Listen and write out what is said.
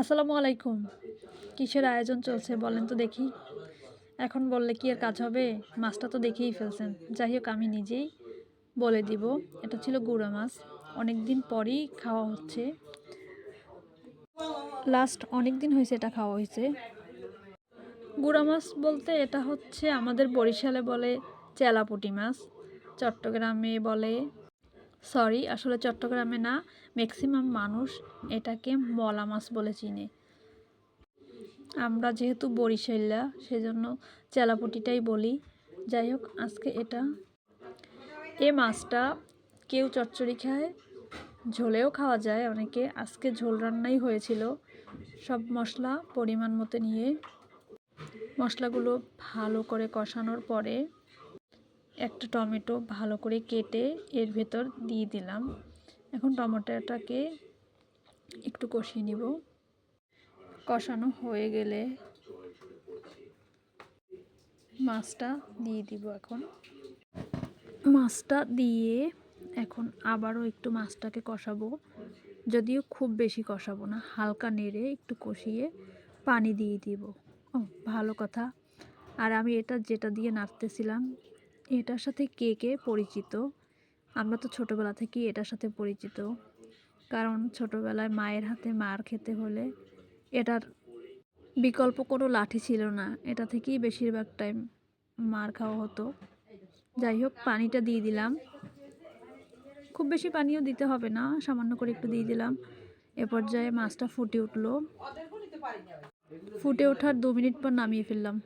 আসসালামু আলাইকুম। কিসের আয়োজন চলছে বলেন তো দেখি। এখন বললে কি আর কাজ হবে? মাছটা তো দেখেই ফেলছেন। যাই হোক, আমি নিজেই বলে দিব। এটা ছিল গুঁড়া মাছ। অনেক দিন পরই খাওয়া হচ্ছে। লাস্ট অনেক দিন হয়েছে এটা খাওয়া হয়েছে। গুঁড়া মাছ বলতে এটা হচ্ছে আমাদের বরিশালে বলে চেলাপুটি মাছ। চট্টগ্রামে বলে সরি, আসলে চট্টগ্রামে না, ম্যাক্সিমাম মানুষ এটাকে মলা মাছ বলে চিনে। আমরা যেহেতু বরিশাল্লা সেজন্য চেলাপুটিটাই বলি। যাই হোক, আজকে এটা। এ মাছটা কেউ চচ্চড়ি খায়, ঝোলেও খাওয়া যায় অনেকে। আজকে ঝোল রান্নাই হয়েছিল। সব মশলা পরিমাণ মতো নিয়ে, মশলাগুলো ভালো করে কষানোর পরে একটা টমেটো ভালো করে কেটে এর ভেতর দিয়ে দিলাম। এখন টমেটোটাকে একটু কষিয়ে নিব। কষানো হয়ে গেলে মাছটা দিয়ে দিব এখন। মাছটা দিয়ে এখন আবারও একটু মাছটাকে কষাবো। যদিও খুব বেশি কষাবো না, হালকা নেড়ে একটু কষিয়ে পানি দিয়ে দিব। ও ভালো কথা। আর আমি এটা যেটা দিয়ে নাড়তেছিলাম এটার সাথে কে কে পরিচিত? আমরা তো ছোটোবেলা থেকেই এটার সাথে পরিচিত। কারণ ছোটোবেলায় মায়ের হাতে মার খেতে হলে এটার বিকল্প কোনো লাঠি ছিল না। এটা থেকেই বেশিরভাগ টাইম মার খাওয়া হতো। যাই হোক, পানিটা দিয়ে দিলাম। খুব বেশি পানিও দিতে হবে না, সামান্য করে একটু দিয়ে দিলাম। এ পর্যায়ে মাছটা ফুটে উঠল। ফুটে ওঠার দু মিনিট পর নামিয়ে ফেললাম।